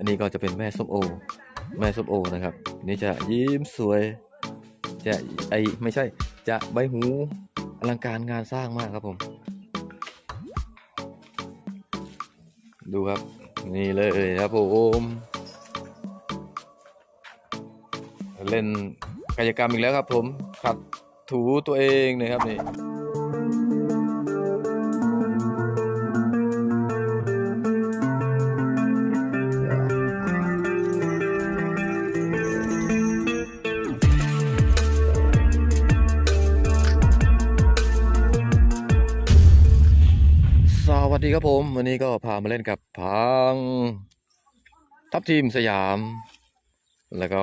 อันนี้ก็จะเป็นแม่ส้มโอ แม่ส้มโอนะครับ นี่จะยิ้มสวย จะไอไม่ใช่ จะใบหูอลังการงานสร้างมากครับผม ดูครับ นี่เลยครับผมเล่นกายกรรมอีกแล้วครับผมขัดถูตัวเองนะครับนี่ วัสดีครับผม วันนี้ก็พามาเล่นกับพัง ทัพทีมสยาม แล้วก็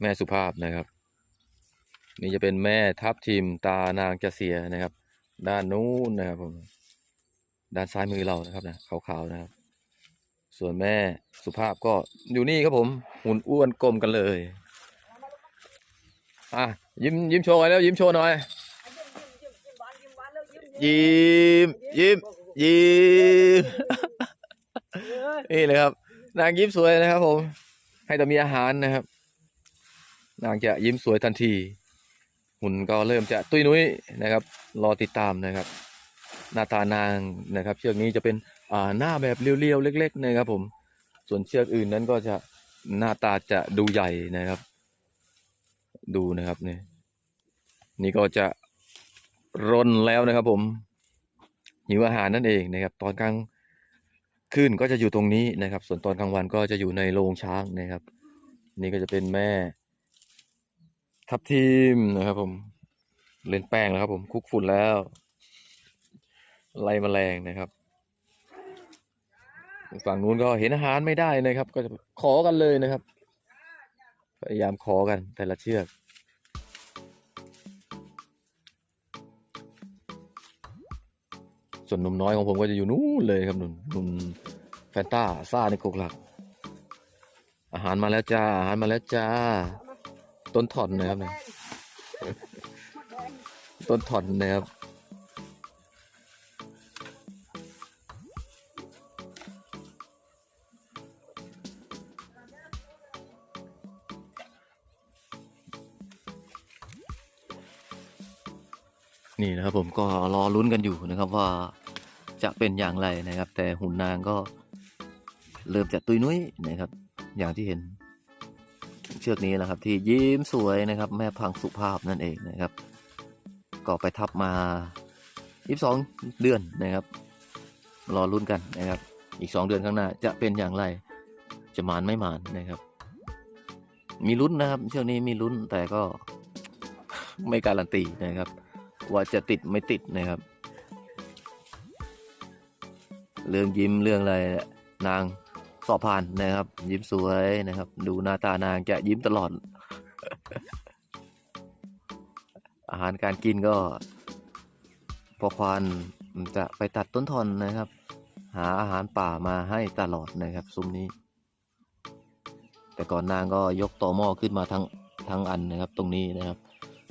แม่สุภาพนะครับ นี่จะเป็นแม่ทัพทีมตานางจะเสียนะครับ ด้านนู้นนะครับผมด้านซ้ายมือเรานะครับนะขาวๆนะครับ ส่วนแม่สุภาพก็อยู่นี่ครับผม หุ่นอ้วนกลมกันเลย อะยิ้มยิ้มโชว์หน่อยแล้วยิ้มโชว์หน่อย ยิ้มยิ้มยิ้มนี่เลยครับ นางยิ้มสวยนะครับ ผม ให้แต่มีอาหารนะครับ นางจะยิ้มสวยทันที หุ่นก็เริ่มจะตุ้ยนุ้ยนะครับ รอติดตามนะครับ หน้าตานางนะครับ เชือกนี้จะเป็นอ่าหน้าแบบเรียวๆเล็ก ๆ นะครับ ผม ส่วนเชือกอื่นนั้นก็จะหน้าตาจะดูใหญ่นะครับ ดูนะครับนี่นี่ก็จะ รนแล้วนะครับผมหิวอาหารนั่นเองนะครับ ตอนกลางคืนก็จะอยู่ตรงนี้นะครับ ส่วนตอนกลางวันก็จะอยู่ในโรงช้างนะครับ นี่ก็จะเป็นแม่ ทับทีมนะครับผมเล่นแป้งแล้วครับ ผมคุกฝุ่นแล้วไล่แมลงนะครับฝั่งนู้นก็เห็นอาหารไม่ได้นะครับ ก็จะขอกันเลยนะครับพยายามขอกันแต่ละเชือก ส่วนหนุ่มน้อยของผมก็จะอยู่นู้นเลยครับหนุ่มหนุ่มแฟนต้าซ่าในกกหลัก อาหารมาแล้วจ้าอาหารมาแล้วจ้า ต้นถอนนะครับเนี่ยต้นถอนนะครับ นี่นะครับผมก็รอลุ้นกันอยู่นะครับว่าจะเป็นอย่างไรนะครับ แต่หุ่นนางก็เริ่มจะตุยนุ้ยนะครับ อย่างที่เห็น เชือกนี้นะครับ ที่ยิ้มสวยนะครับ แม่พังสุภาพนั่นเองนะครับ ก็ไปทับมา 22 เดือนนะครับ รอลุ้นกันนะครับ อีก 2 เดือนข้างหน้าจะเป็นอย่างไร จะหมานไม่หมานนะครับ มีลุ้นนะครับ เชือกนี้มีลุ้นแต่ก็ไม่การันตีนะครับ ว่าจะติดไม่ติดนะครับ เรื่องยิ้มเรื่องอะไรนางสอบผ่านนะครับ ยิ้มสวยนะครับ ดูหน้าตานางจะยิ้มตลอด อาหารการกินก็ พอควานจะไปตัดต้นทอนนะครับ หาอาหารป่ามาให้ตลอดนะครับ ซุ้มนี้ แต่ก่อนนางก็ยกต่อหม้อขึ้นมาทั้งทั้งอันนะครับ ตรงนี้นะครับ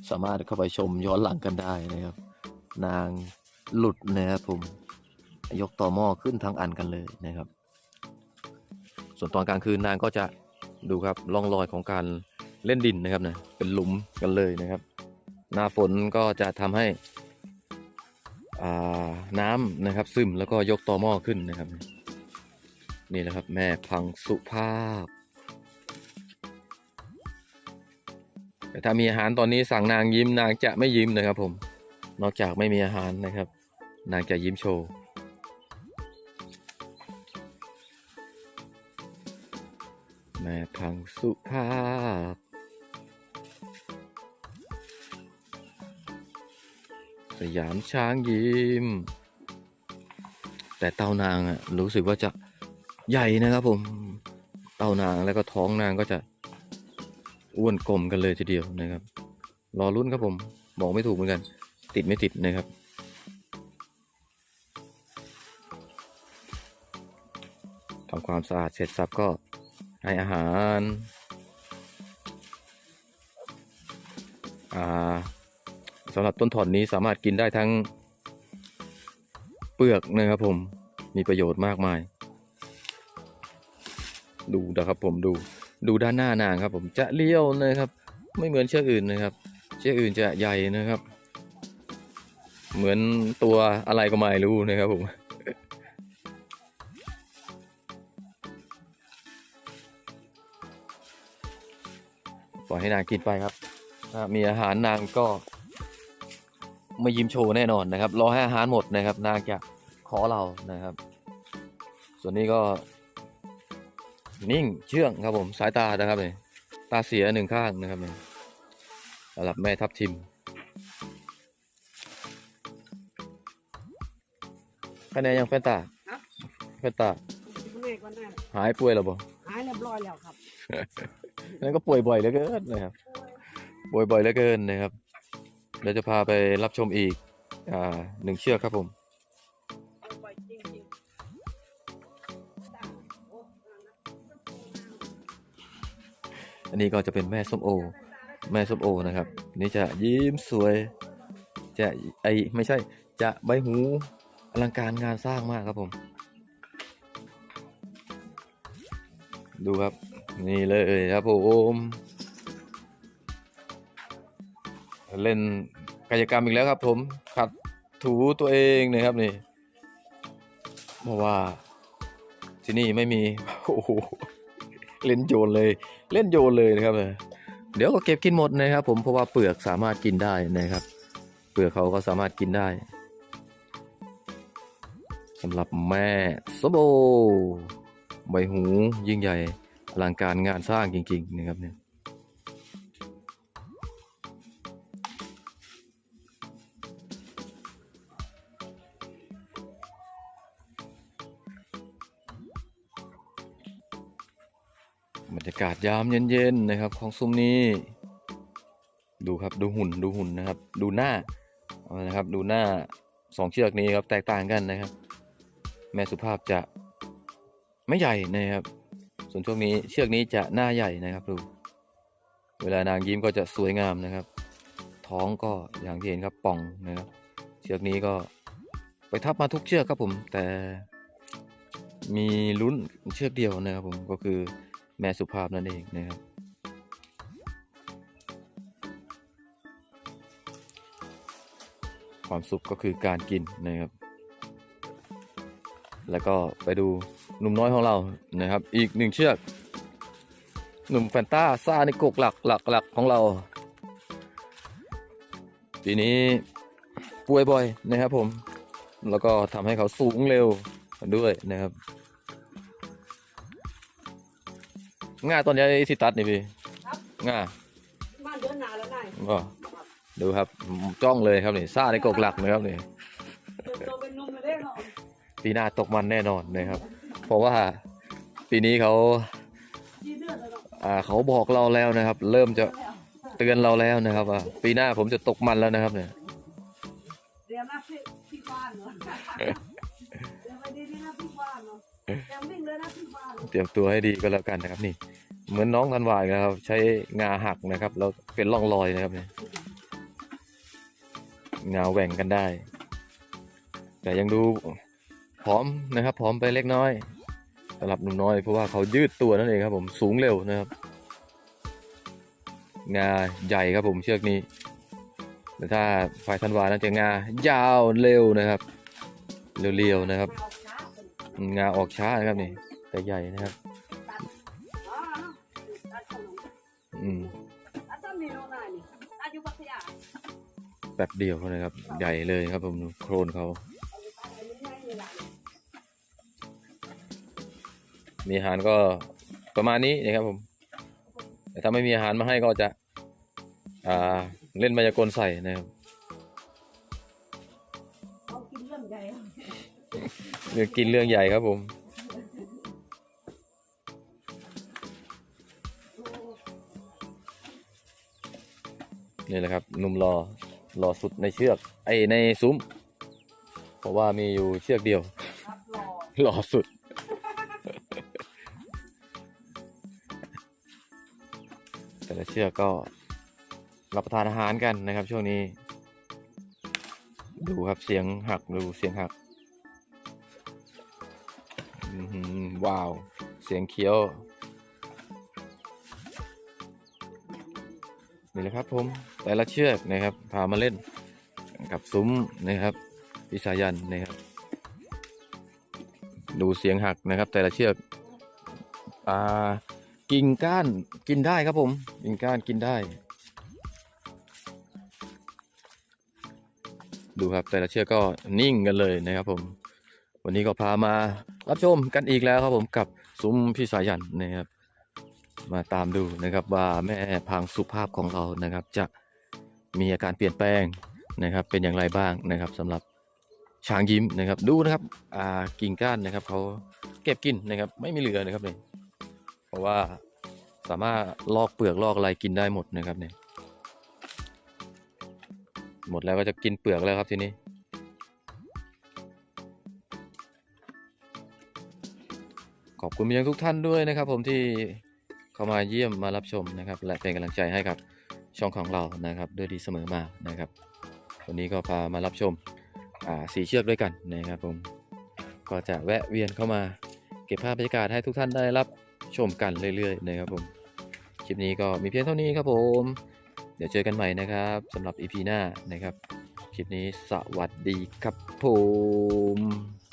สามารถเข้าไปชมย้อนหลังกันได้นะครับ นางหลุดนะครับผม ยกต่อหม้อขึ้นทั้งอันกันเลยนะครับ ส่วนตอนกลางคืนนางก็จะดูครับร่องรอยของการเล่นดินนะครับนะเป็นหลุมกันเลยนะครับ หน้าฝนก็จะทำให้อ่าน้ำนะครับซึมแล้วก็ยกต่อหม้อขึ้นนะครับ นี่แหละครับแม่พังสุภาพ ถ้ามีอาหารตอนนี้สั่งนางยิ้มนางจะไม่ยิ้มนะครับผม นอกจากไม่มีอาหารนะครับ นางจะยิ้มโชว์แม่พังสุภาพ สยามช้างยิ้ม แต่เต้านางอะรู้สึกว่าจะใหญ่นะครับผม เต้านางแล้วก็ท้องนางก็จะ อ้วนกลมกันเลยทีเดียวนะครับ รอรุ่นครับผมบอกไม่ถูกเหมือนกัน ติดไม่ติดนะครับ ทำความสะอาดเสร็จสับก็ให้อาหารอ่าสำหรับต้นถอนนี้สามารถกินได้ทั้งเปลือกนะครับผมมีประโยชน์มากมาย ดูนะครับผมดู ดูด้านหน้านางครับ ผมจะเลี้ยวนะครับ ไม่เหมือนเชือกอื่นนะครับ เชือกอื่นจะใหญ่นะครับ เหมือนตัวอะไรก็ไม่รู้นะครับผมปล่อยให้นางกินไปครับถ้ามีอาหารนางก็ไม่ยิ้มโชว์แน่นอนนะครับ รอให้อาหารหมดนะครับ นางจะขอเรานะครับ ส่วนนี้ก็ นิ่งเชื่องครับผมสายตานะครับเนี่ยตาเสียหนึ่งข้างนะครับเนี่ยสำหรับแม่ทับทิมคะแนนยังแฟนตาครับแฟนตาคุณแม่ก็น่าหายป่วยแล้วบ่หายเรียบร้อยแล้วครับนั่นก็ป่วยบ่อยเหลือเกินนะครับป่วยบ่อยเหลือเกินนะครับเดี๋ยวจะพาไปรับชมอีกอ่าหนึ่งเชือกครับผม อันนี้ก็จะเป็นแม่ส้มโอ แม่ส้มโอนะครับ นี่จะยิ้มสวย จะไอไม่ใช่ จะใบหูอลังการงานสร้างมากครับผม ดูครับ นี่เลยครับผมเล่นกายกรรมอีกแล้วครับ ผมขัดถูตัวเองนะครับนี่เพราะว่าที่นี่ไม่มี โอ้โห เล่นโยนเลย เล่นโยนเลยนะครับเลยเดี๋ยวก็เก็บกินหมดนะครับ ผมเพราะว่าเปลือกสามารถกินได้นะครับ เปลือกเขาก็สามารถกินได้สำหรับแม่สโบใบหูยิ่งใหญ่อลังการงานสร้างจริง ๆ นะครับเนี่ยากาศยามเย็นๆนะครับ ของซุ้มนี้ ดูครับดูหุ่นดูหุ่นนะครับ ดูหน้าเอานะครับดูหน้าสองเชือกนี้ครับแตกต่างกันนะครับ แม่สุภาพจะไม่ใหญ่นะครับ ส่วนช่วงนี้เชือกนี้จะหน้าใหญ่นะครับดู เวลานางยิ้มก็จะสวยงามนะครับ ท้องก็อย่างที่เห็นครับป่องนะครับ เชือกนี้ก็ไปทับมาทุกเชือกครับผม แต่มีลุ้นเชือกเดียวนะครับผมก็คือ แม่สุภาพนั่นเองนะครับ ความสุขก็คือการกินนะครับ แล้วก็ไปดูหนุ่มน้อยของเรานะครับ อีกหนึ่งเชือก หนุ่มแฟนต้าซ่าในกกหลักหลักหลักของเรา ปีนี้ป่วยบ่อยนะครับผม แล้วก็ทำให้เขาสูงเร็วด้วยนะครับ ง่าตอนนี้สิตัดนี่พี่ครับง่ามาเดือนหนาแล้วนายก็ดูครับจ้องเลยครับนี่ซ่าในกกหลักนะครับนี่เติบโตเป็นหนุ่มเลยเด้เนาะปีหน้าตกมันแน่นอนนะครับ เพราะว่าปีนี้เขาจีเดือนแล้วเนาะอ่าเขาบอกเราแล้วนะครับ เริ่มจะแล้วเตือนเราแล้วนะครับว่าปีหน้าผมจะตกมันแล้วนะครับเนี่ยเรียนนะพี่พี่บ้านเนาะเรีย เตรียมตัวให้ดีก็แล้วกันนะครับ นี่ เหมือนน้องธันวาอีกนะครับ ใช้งาหักนะครับ แล้วเป็นร่องรอยนะครับเนี่ยงาแหว่งกันได้ แต่ยังดูผอมนะครับผอมไปเล็กน้อยสำหรับหนุ่มน้อยเพราะว่าเขายืดตัวนั่นเองครับ ผมสูงเร็วนะครับ งาใหญ่ครับผมเชือกนี้แต่ถ้าฝ่ายธันวานั้นจะงายาวเร็วนะครับ เร็วๆนะครับ งาออกช้านะครับนี่ แต่ใหญ่นะครับอ๋อเนาะตัดขนมอืมตัดต้นนี้เนาะนายนี่ตัดอยู่พัทยาแป๊บเดียวนะครับ ใหญ่เลยครับผมโครนเขามีอาหารก็ประมาณนี้นะครับผม แต่ถ้าไม่มีอาหารมาให้ก็จะอ่าเล่นมายากลใส่นะครับ เอากินเรื่องใหญ่เรื่องกินเรื่องใหญ่ครับผม นี่แหละครับหนุ่มรอรอสุดในเชือก ไอในซุ้ม เพราะว่ามีอยู่เชือกเดียวครับรอหล่อสุด แต่ละเชือกก็รับประทานอาหารกันนะครับช่วงนี้ ดูครับเสียงหักดูเสียงหัก ว้าว เสียงเคี้ยว นี่แหละครับผม แต่ละเชือกนะครับ พามาเล่นกับซุ้มนะครับพิสายันนะครับ ดูเสียงหักนะครับ แต่ละเชือกอ่ากิ่งก้านกินได้ครับผม กิ่งก้านกินได้ ดูครับแต่ละเชือกก็นิ่งกันเลยนะครับผม วันนี้ก็พามารับชมกันอีกแล้วครับผมกับซุ้มพี่สายันนะครับ มาตามดูนะครับว่าแม่พางสุภาพของเรานะครับ จะมีอาการเปลี่ยนแปลงนะครับ เป็นอย่างไรบ้างนะครับสำหรับช้างยิ้มนะครับ ดูนะครับอ่ากิ่งก้านนะครับเขาเก็บกินนะครับ ไม่มีเหลือนะครับเนี่ยเพราะว่าสามารถลอกเปลือกลอกอะไรกินได้หมดนะครับเนี่ยหมดแล้วก็จะกินเปลือกแล้วครับทีนี้ อบคุณไปยังทุกท่านด้วยนะครับ ผมที่เข้ามาเยี่ยมมารับชมนะครับ และเป็นกำลังใจให้กับช่องของเรานะครับด้วยดีเสมอมานะครับ วันนี้ก็พามารับชมสีเชือกด้วยกันนะครับผมก็จะแวะเวียนเข้ามาเก็บภาพบรรยากาศให้ทุกท่านได้รับชมกันเรื่อยๆนะครับผมคลิปนี้ก็มีเพียงเท่านี้ครับผม เดี๋ยวเจอกันใหม่นะครับสำหรับ EP หน้านะครับ คลิปนี้สวัสดีครับผม